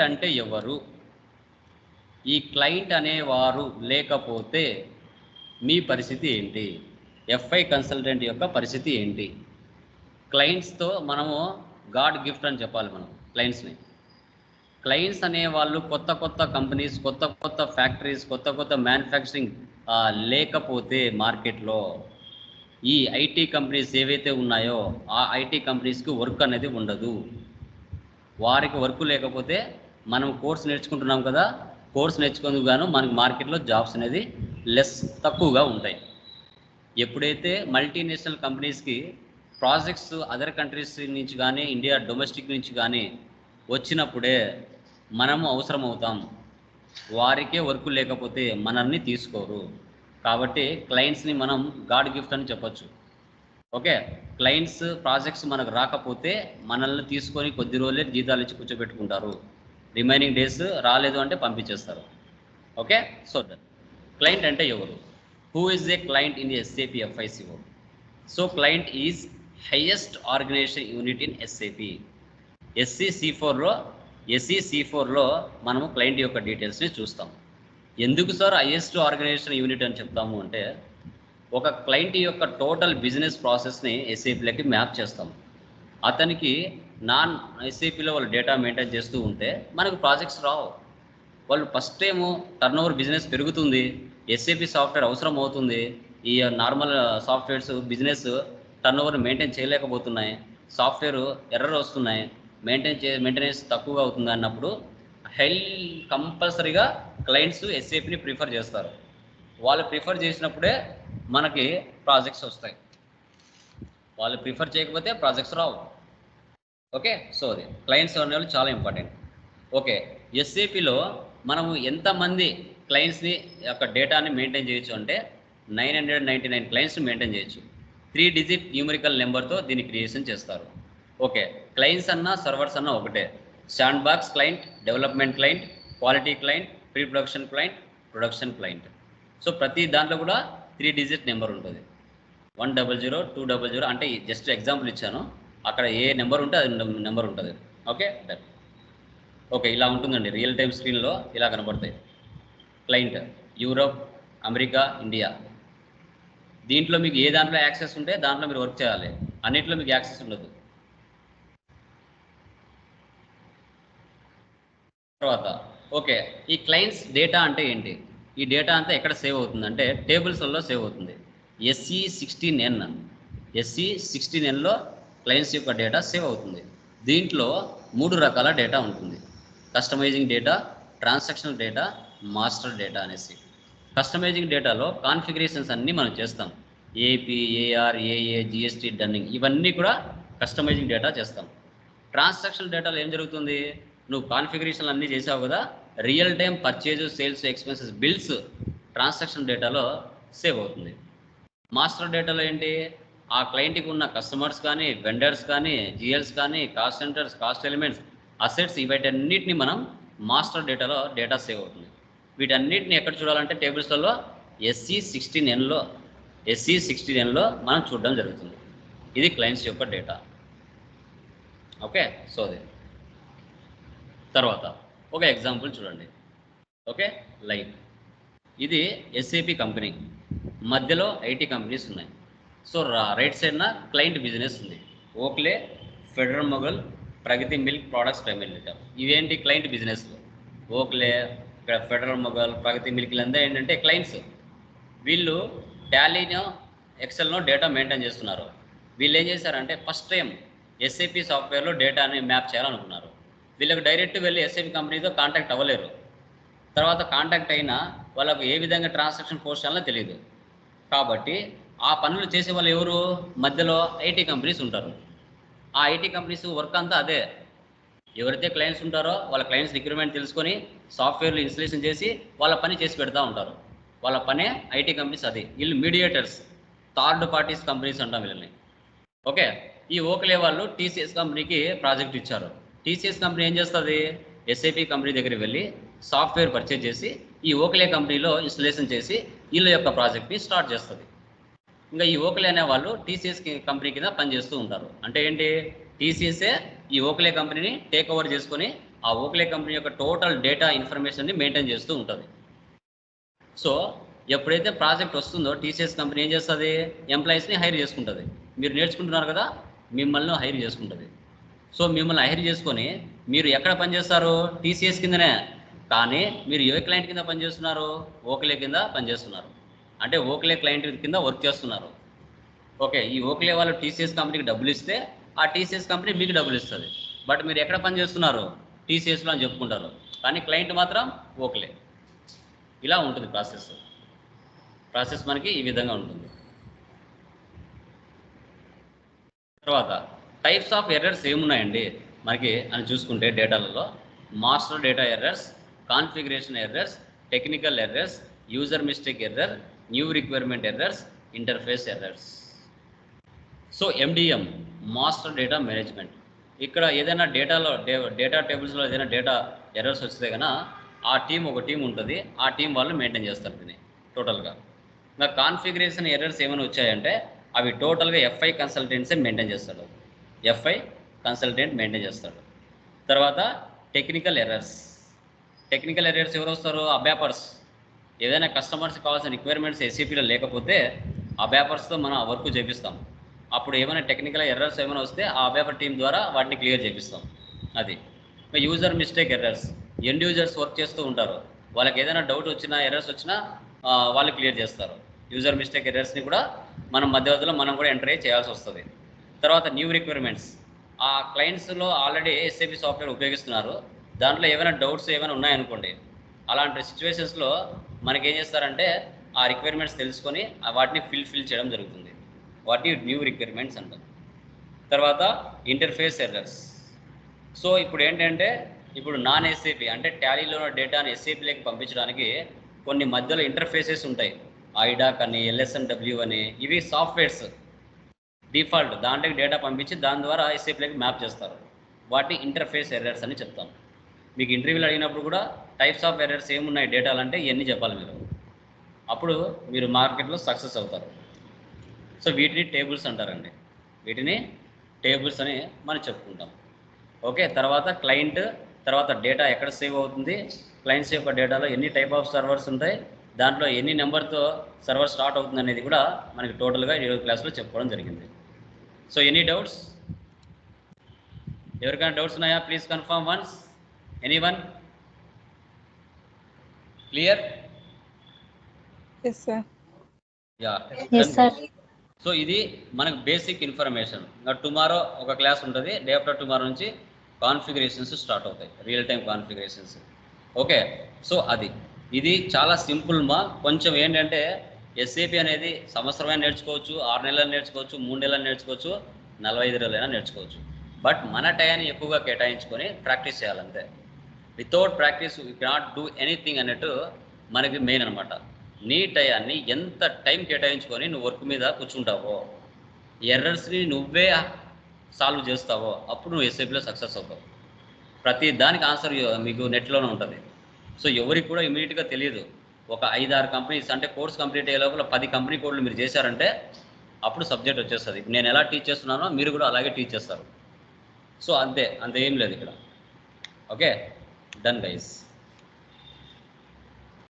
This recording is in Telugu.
అంటే ఎవరు? ఈ క్లయింట్ అనేవారు లేకపోతే మీ పరిస్థితి ఏంటి? ఎఫ్ఐ కన్సల్టెంట్ యొక్క పరిస్థితి ఏంటి? క్లయింట్స్తో మనము గాడ్ గిఫ్ట్ అని చెప్పాలి మనం క్లయింట్స్ని. క్లయింట్స్ అనే వాళ్ళు కొత్త కొత్త కంపెనీస్ కొత్త కొత్త ఫ్యాక్టరీస్ కొత్త కొత్త మ్యానుఫ్యాక్చరింగ్ లేకపోతే మార్కెట్లో ఈ ఐటీ కంపెనీస్ ఏవైతే ఉన్నాయో ఆ ఐటీ కంపెనీస్కి వర్క్ అనేది ఉండదు. వారికి వర్క్ లేకపోతే మనం కోర్స్ నేర్చుకుంటున్నాం కదా కోర్స్ నేర్చుకుందుకు గాను మనకి మార్కెట్లో జాబ్స్ అనేది లెస్ తక్కువగా ఉంటాయి. ఎప్పుడైతే మల్టీనేషనల్ కంపెనీస్కి ప్రాజెక్ట్స్ అదర్ కంట్రీస్ నుంచి కానీ ఇండియా డొమెస్టిక్ నుంచి కానీ వచ్చినప్పుడే మనము అవసరం అవుతాం వారికే వర్క్ లేకపోతే మనల్ని తీసుకోరు. కాబట్టి క్లయింట్స్ని మనం గాడ్ గిఫ్ట్ అని చెప్పొచ్చు. ఓకే? క్లయింట్స్ ప్రాజెక్ట్స్ మనకు రాకపోతే మనల్ని తీసుకొని కొద్ది రోజులే జీతాలు ఇచ్చి కూర్చోబెట్టుకుంటారు. రిమైనింగ్ డేస్ రాలేదు అంటే పంపించేస్తారు. ఓకే? సో దట్ క్లయింట్ అంటే ఎవరు? Who is a client in SAP FICO so client is highest organization unit in SAP SE C ఫోర్లో ఎస్సీ సి ఫోర్లో మనము క్లయింట్ యొక్క డీటెయిల్స్ని చూస్తాం. ఎందుకు సార్ హైయెస్ట్ ఆర్గనైజేషన్ యూనిట్ అని చెప్తాము అంటే ఒక క్లయింట్ యొక్క టోటల్ బిజినెస్ ప్రాసెస్ని ఎస్ఏపిలోకి మ్యాప్ చేస్తాం. అతనికి నాన్ ఎస్ఏపీలో వాళ్ళు డేటా మెయింటైన్ చేస్తూ ఉంటే మనకు ప్రాజెక్ట్స్ రావు. వాళ్ళు first time turn over business పెరుగుతుంది ఎస్ఏపి సాఫ్ట్వేర్ అవసరం అవుతుంది ఈ normal softwares business turnover maintain చేయలేకపోతున్నాయి software error వస్తున్నాయి మెయింటైన్ చే మెయింటెనెన్స్ తక్కువగా అవుతుంది అన్నప్పుడు హెల్ కంపల్సరీగా క్లయింట్స్ ఎస్ఏపిని ప్రిఫర్ చేస్తారు. వాళ్ళు ప్రిఫర్ చేసినప్పుడే మనకి ప్రాజెక్ట్స్ వస్తాయి. వాళ్ళు ప్రిఫర్ చేయకపోతే ప్రాజెక్ట్స్ రావు. ఓకే? సో అది క్లయింట్స్ అనేవాళ్ళు చాలా ఇంపార్టెంట్ ఓకే. ఎస్ఏపిలో మనము ఎంతమంది క్లయింట్స్ని యొక్క డేటాని మెయింటైన్ చేయొచ్చు అంటే నైన్ హండ్రెడ్ నైంటీ నైన్ క్లయింట్స్ని మెయింటైన్ చేయొచ్చు. త్రీ డిజిట్ న్యూమరికల్ నెంబర్తో దీన్ని క్రియేషన్ చేస్తారు. ఓకే. క్లయింట్స్ అన్నా సర్వర్స్ అన్నా ఒకటే. Sandbox client development client quality client pre production client production client so ప్రతి దాంట్లో కూడా త్రీ డిజిట్ నెంబర్ ఉంటుంది. One double zero two double zero అంటే జస్ట్ ఎగ్జాంపుల్ ఇచ్చాను. అక్కడ ఏ నెంబర్ ఉంటే అది నెంబర్ ఉంటుంది. ఓకే? డన్ ఓకే ఇలా ఉంటుందండి. రియల్ టైమ్ స్క్రీన్లో ఇలా కనబడతాయి. క్లయింట్ యూరోప్ అమెరికా ఇండియా దీంట్లో మీకు ఏ దాంట్లో యాక్సెస్ ఉంటే దాంట్లో మీరు వర్క్ చేయాలి. అన్నింటిలో మీకు యాక్సెస్ ఉండదు. తర్వాత ఓకే ఈ క్లయింట్స్ డేటా అంటే ఏంటి? ఈ డేటా అంతా ఎక్కడ సేవ్ అవుతుంది? అంటే టేబుల్స్లలో సేవ్ అవుతుంది. SE sixteen N SE sixteen ఎన్లో clients యొక్క డేటా సేవ్ అవుతుంది. దీంట్లో మూడు రకాల డేటా ఉంటుంది. Customizing data transactional data master data అనేసి. కస్టమైజింగ్ డేటాలో కాన్ఫిగరేషన్స్ అన్నీ మనం చేస్తాం. AP AR AA GST dunning ఇవన్నీ కూడా కస్టమైజింగ్ డేటా చేస్తాం. ట్రాన్సాక్షన్ డేటాలో ఏం జరుగుతుంది? నువ్వు కాన్ఫిగరేషన్ అన్నీ చేసావు కదా real time purchase sales expenses bills transaction డేటాలో సేవ్ అవుతుంది. మాస్టర్ డేటాలో ఏంటి? ఆ క్లయింట్కి ఉన్న కస్టమర్స్ కానీ వెండర్స్ కానీ జిఎల్స్ కానీ cost centres cost elements assets వీటన్నిటిని మనం మాస్టర్ డేటాలో డేటా సేవ్ అవుతుంది. వీటన్నిటిని ఎక్కడ చూడాలంటే టేబుల్స్లలో ఎస్సీ సిక్స్టీన్ ఎన్లో ఎస్సీ సిక్స్టీన్ ఎన్లో మనం చూడడం జరుగుతుంది. ఇది క్లయింట్స్ యొక్క డేటా ఓకే సో అది. తర్వాత ఒక ఎగ్జాంపుల్ చూడండి. ఓకే లైక్ ఇది ఎస్ఏపి కంపెనీ మధ్యలో ఐటీ కంపెనీస్ ఉన్నాయి. సో రైట్ సైడ్న క్లయింట్ బిజినెస్ ఉంది. Oakley Federal Mogul Pragati milk products primary litre ఇవేంటి క్లయింట్ బిజినెస్ ఓక్లే ఇక్కడ ఫెడరల్ మొగల్ ప్రగతి మిల్క్ అంతా ఏంటంటే క్లయింట్స్ వీళ్ళు టాలీనో ఎక్సెల్నో డేటా మెయింటైన్ చేస్తున్నారు. వీళ్ళు ఏం చేశారంటే ఫస్ట్ టైం ఎస్ఏపి సాఫ్ట్వేర్లో డేటాని మ్యాప్ చేయాలనుకున్నారు. వీళ్ళకి డైరెక్ట్ వెళ్ళి ఎస్ఏపి కంపెనీతో కాంటాక్ట్ అవ్వలేరు. తర్వాత కాంటాక్ట్ అయినా వాళ్ళకు ఏ విధంగా ట్రాన్సాక్షన్ పోస్ట్ చేయాలో తెలియదు. కాబట్టి ఆ పనులు చేసే వాళ్ళు ఎవరు? మధ్యలో ఐటీ కంపెనీస్ ఉంటారు. ఆ ఐటీ కంపెనీస్ వర్క్ అంతా అదే. ఎవరైతే క్లయింట్స్ ఉంటారో వాళ్ళ క్లయింట్స్ రిక్రూట్మెంట్ తెలుసుకొని సాఫ్ట్వేర్లు ఇన్స్టలేషన్ చేసి వాళ్ళ పని చేసి పెడతా ఉంటారు. వాళ్ళ పనే ఐటీ కంపెనీస్ అది. వీళ్ళు మీడియేటర్స్ థర్డ్ పార్టీస్ కంపెనీస్ అంటాం వీళ్ళని. ఓకే? ఈ ఓకలే వాళ్ళు టీసీఎస్ కంపెనీకి ప్రాజెక్ట్ ఇచ్చారు. టీసీఎస్ కంపెనీ ఏం చేస్తుంది? ఎస్ఐపి కంపెనీ దగ్గరికి వెళ్ళి సాఫ్ట్వేర్ పర్చేజ్ చేసి ఈ ఓకలే కంపెనీలో ఇన్స్టలేషన్ చేసి వీళ్ళ యొక్క ప్రాజెక్ట్ని స్టార్ట్ చేస్తుంది. ఇంకా ఈ ఓకలే అనే వాళ్ళు టీసీఎస్ కంపెనీ కింద పనిచేస్తూ ఉంటారు. అంటే ఏంటి? టీసీఎస్ఏ ఈ ఓకలే కంపెనీని టేక్ ఓవర్ చేసుకొని ఆ ఓక్లే కంపెనీ యొక్క టోటల్ డేటా ఇన్ఫర్మేషన్ని మెయింటైన్ చేస్తూ ఉంటుంది. సో ఎప్పుడైతే ప్రాజెక్ట్ వస్తుందో టీసీఎస్ కంపెనీ ఏం చేస్తుంది? ఎంప్లాయీస్ని హైర్ చేసుకుంటుంది. మీరు నేర్చుకుంటున్నారు కదా మిమ్మల్ని హైర్ చేసుకుంటుంది. సో మిమ్మల్ని హైర్ చేసుకొని మీరు ఎక్కడ పనిచేస్తారు? టీసీఎస్ కిందనే. కానీ మీరు ఏ క్లయింట్ కింద పనిచేస్తున్నారు? ఓకలే కింద పనిచేస్తున్నారు. అంటే ఓక్లే క్లయింట్ కింద వర్క్ చేస్తున్నారు. ఓకే ఈ ఓక్లే వాళ్ళు టీసీఎస్ కంపెనీకి డబ్బులు ఇస్తే ఆ టీసీఎస్ కంపెనీ మీకు డబ్బులు ఇస్తుంది. బట్ మీరు ఎక్కడ పని చేస్తున్నారు? టీసీఎస్లో అని చెప్పుకుంటారు. కానీ క్లయింట్ మాత్రం ఓక్లే. ఇలా ఉంటుంది ప్రాసెస్. ప్రాసెస్ మనకి ఈ విధంగా ఉంటుంది. తర్వాత టైప్స్ ఆఫ్ ఎర్రర్స్ ఏమున్నాయండి? మనకి అని చూసుకుంటే డేటాలలో master data errors configuration errors technical errors user mistake error new requirement errors interface errors so MDM master data management ఇక్కడ ఏదైనా డేటాలో డేటా టేబుల్స్లో ఏదైనా డేటా ఎర్రర్స్ వస్తే కనుక ఆ టీం ఒక టీం ఉంటుంది. ఆ టీం వాళ్ళు మెయింటైన్ చేస్తారు దీన్ని టోటల్గా ఇంకా కాన్ఫిగరేషన్ ఎర్రర్స్ ఏమైనా వచ్చాయంటే అవి టోటల్గా ఎఫ్ఐ కన్సల్టెంట్సే మెయింటైన్ చేస్తాడు. ఎఫ్ఐ కన్సల్టెంట్ మెయింటైన్ చేస్తాడు. తర్వాత టెక్నికల్ ఎర్రర్స్ టెక్నికల్ ఎర్రర్స్ ఎవరు వస్తారు? అబ్యాపర్స్ ఏదైనా కస్టమర్స్ కావాల్సిన రిక్వైర్మెంట్స్ ఎస్సీపీలో లేకపోతే ఆ పేపర్స్తో మనం ఆ వర్క్ చేపిస్తాం. అప్పుడు ఏమైనా టెక్నికల్ ఎర్రర్స్ ఏమైనా వస్తే ఆ పేపర్ టీం ద్వారా వాటిని క్లియర్ చేపిస్తాం. అది. User mistake errors end users work చేస్తూ ఉంటారు. వాళ్ళకి ఏదైనా డౌట్ వచ్చినా ఎర్రర్స్ వచ్చినా వాళ్ళు క్లియర్ చేస్తారు. యూజర్ మిస్టేక్ ఎర్రర్స్ని కూడా మనం మధ్యవర్తిలో మనం కూడా ఎంటర్ చేయాల్సి వస్తుంది. తర్వాత న్యూ రిక్వైర్మెంట్స్ ఆ క్లయింట్స్లో ఆల్రెడీ ఎస్ఏపి సాఫ్ట్వేర్ ఉపయోగిస్తున్నారు. దాంట్లో ఏమైనా డౌట్స్ ఏమైనా ఉన్నాయనుకోండి అలాంటి సిచ్యువేషన్స్లో మనకి ఏం చేస్తారంటే ఆ రిక్వైర్మెంట్స్ తెలుసుకొని వాటిని ఫిల్ ఫిల్ చేయడం జరుగుతుంది. వాటిని న్యూ రిక్వైర్మెంట్స్ అంటారు తర్వాత ఇంటర్ఫేస్ ఎర్రర్స్ సో ఇప్పుడు ఏంటంటే ఇప్పుడు నాన్ ఎస్ఏపీ అంటే టాలీలో ఉన్న డేటాని ఎస్ఏపీలోకి పంపించడానికి కొన్ని మధ్యలో ఇంటర్ఫేసెస్ ఉంటాయి. ఐడాక్ అని ఎల్ఎస్ఎన్డబ్ల్యూ అని ఇవి సాఫ్ట్వేర్స్ డిఫాల్ట్ దాంట్లోకి డేటా పంపించి దాని ద్వారా ఎస్ఏపీలోకి మ్యాప్ చేస్తారు. వాటిని ఇంటర్ఫేస్ ఎర్రర్స్ అని చెప్తాం. మీకు ఇంటర్వ్యూలు అడిగినప్పుడు కూడా టైప్స్ ఆఫ్ ఎర్రర్స్ ఏమున్నాయి డేటాలు అంటే ఇవన్నీ చెప్పాలి మీరు. అప్పుడు మీరు మార్కెట్లో సక్సెస్ అవుతారు. సో వీటిని టేబుల్స్ అంటారండి. వీటిని టేబుల్స్ అని మనం చెప్పుకుంటాం. ఓకే తర్వాత క్లయింట్ తర్వాత డేటా ఎక్కడ సేవ్ అవుతుంది? క్లయింట్స్ యొక్క డేటాలో ఎన్ని టైప్ ఆఫ్ సర్వర్స్ ఉంటాయి? దాంట్లో ఎన్ని నెంబర్తో సర్వర్ స్టార్ట్ అవుతుంది అనేది కూడా మనకి టోటల్గా ఈరోజు క్లాస్లో చెప్పుకోవడం జరిగింది. సో ఎనీ డౌట్స్ ఎవరికైనా డౌట్స్ ఉన్నాయా? Please confirm once any one clear yes sir yeah yes sir so ఇది మనకు బేసిక్ ఇన్ఫర్మేషన్ ఇంకా టుమారో ఒక క్లాస్ ఉంటుంది. డే ఆఫ్టర్ టుమారో నుంచి కాన్ఫిగరేషన్స్ స్టార్ట్ అవుతాయి. Real time configurations okay so అది. ఇది చాలా సింపుల్ మా. కొంచెం ఏంటంటే ఎస్ఏపి అనేది సంవత్సరమైనా నేర్చుకోవచ్చు ఆరు నెలలు నేర్చుకోవచ్చు మూడు నెలలు నేర్చుకోవచ్చు నలభై ఐదు రోజులైనా నేర్చుకోవచ్చు. బట్ మన టయాన్ని ఎక్కువగా కేటాయించుకొని practice చేయాలంతే. Without practice you cannot do anything అన్నట్టు మనకి మెయిన్ అనమాట నీ టయాన్ని ఎంత టైం కేటాయించుకొని నువ్వు వర్క్ మీద కూర్చుంటావో ఎర్రర్స్ని నువ్వే సాల్వ్ చేస్తావో అప్పుడు నువ్వు ఎస్ఐపిలో సక్సెస్ అవుతావు. ప్రతి దానికి ఆన్సర్ మీకు నెట్లోనే ఉంటుంది. సో ఎవరికి కూడా ఇమీడియట్గా తెలియదు. ఒక ఐదు ఆరు కంపెనీస్ అంటే కోర్స్ కంప్లీట్ అయ్యే లోపల పది కంపెనీ కోడ్లు మీరు చేశారంటే అప్పుడు సబ్జెక్ట్ వచ్చేస్తుంది. నేను ఎలా టీచ్ చేస్తున్నానో మీరు కూడా అలాగే టీచ్ చేస్తారు. సో అంతే అంత ఏం లేదు ఇక్కడ. Okay done guys